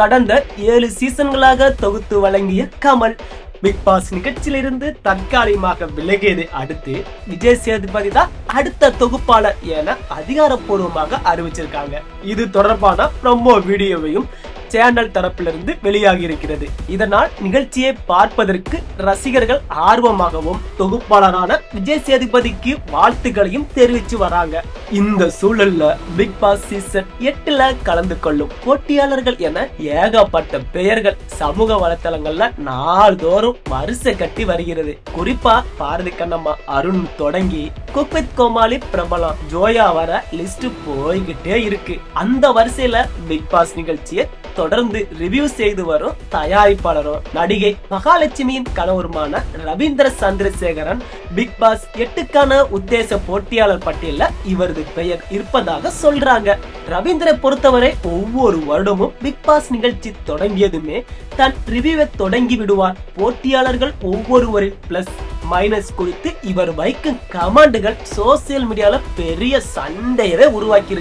கடந்த ஏழு சீசன்களாக தொகுத்து வழங்கிய கமல் பிக் பாஸ் நிகழ்ச்சியிலிருந்து தற்காலிகமாக விலகியதை அடுத்து விஜய் சேதுபதி தான் அடுத்த தொகுப்பாளர் என அதிகாரப்பூர்வமாக அறிவிச்சிருக்காங்க. இது தொடர்பான ப்ரொமோ வீடியோவையும் சேனல் தரப்பிலிருந்து வெளியாகி இருக்கிறது இதனால் நிகழ்ச்சியை பார்ப்பதற்கு ரசிகர்கள் ஆர்வமாகவும் தொகுப்பாளரான விஜய் சேதுபதிக்கு வாழ்த்துக்களையும் தெரிவிச்சு வராங்க. இந்த சூழல்ல பிக் பாஸ் சீசன் எட்டுல கலந்து கொள்ளும் போட்டியாளர்கள் என ஏகப்பட்ட பெயர்கள் சமூக வலைத்தளங்கள்ல நாள்தோறும் வரிசை கட்டி வருகிறது. குறிப்பா பாரதி கண்ணம்மா அருண் தொடங்கி குக்வித் கோமாளி பிரபலம் ஜோயா வர லிஸ்ட் போய்கிட்டே இருக்கு. அந்த வரிசையில பிக் பாஸ் நிகழ்ச்சியை தொடர்ந்து ரிவ்யூ செய்து வரும் தயாரிப்பாளரும் நடிகை மகாலட்சுமியின் கணவருமான ரவீந்திர சந்திரசேகரன் பிக் பாஸ் எட்டுக்கான உத்தேச போட்டியாளர் பட்டியலில் இவரது பெயர் இருப்பதாக சொல்றாங்க. ரவீந்திர பொறுத்தவரை ஒவ்வொரு வருடமும் பிக் பாஸ் நிகழ்ச்சி தொடங்கியதுமே தன் ரிவ்யூவை தொடங்கி விடுவார். போட்டியாளர்கள் ஒவ்வொருவரின் பிளஸ் மைனஸ் குறித்து இவர் வைக்கும் கமாண்டுகள் சோசியல் மீடியால பெரிய சண்டையவே உருவாக்கி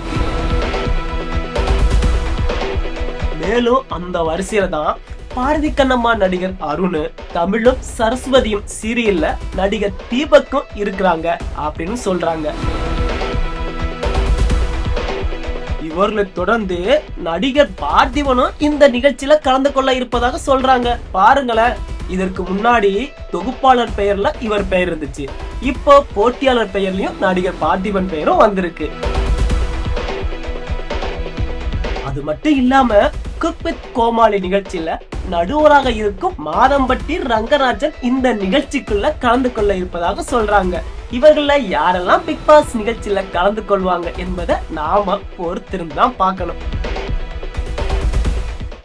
மேலும் அந்த வரிசையில தான் பாரதி கண்ணம்மா நடிகர் அருண் தமிழும் சரஸ்வதியும் சீரியல்ல நடிகர் தீபக்கும் இருக்கிறாங்க அப்படின்னு சொல்றாங்க. இவர்களை தொடர்ந்து நடிகர் பார்த்திபனும் இந்த நிகழ்ச்சியில கலந்து கொள்ள இருப்பதாக சொல்றாங்க. பாருங்களேன் இதற்கு முன்னாடி தொகுப்பாளர் பெயர்ல இவர் பெயர் இருந்துச்சு. இப்போ போட்டியாளர் பெயர்லயும் நடிகர் பார்த்திபன் பெயரும் வந்திருக்கு. அது மட்டும் இல்லாம குக் வித் கோமாளி நிகழ்ச்சியில நடுவராக இருக்கும் மாதம்பட்டி ரங்கராஜன் இந்த நிகழ்ச்சிக்குள்ள கலந்து கொள்ள இருப்பதாக சொல்றாங்க. இவர்கள யாரெல்லாம் பிக் பாஸ் நிகழ்ச்சியில கலந்து கொள்வாங்க என்பதை நாம பொறுத்திருந்து தான் பார்க்கணும்.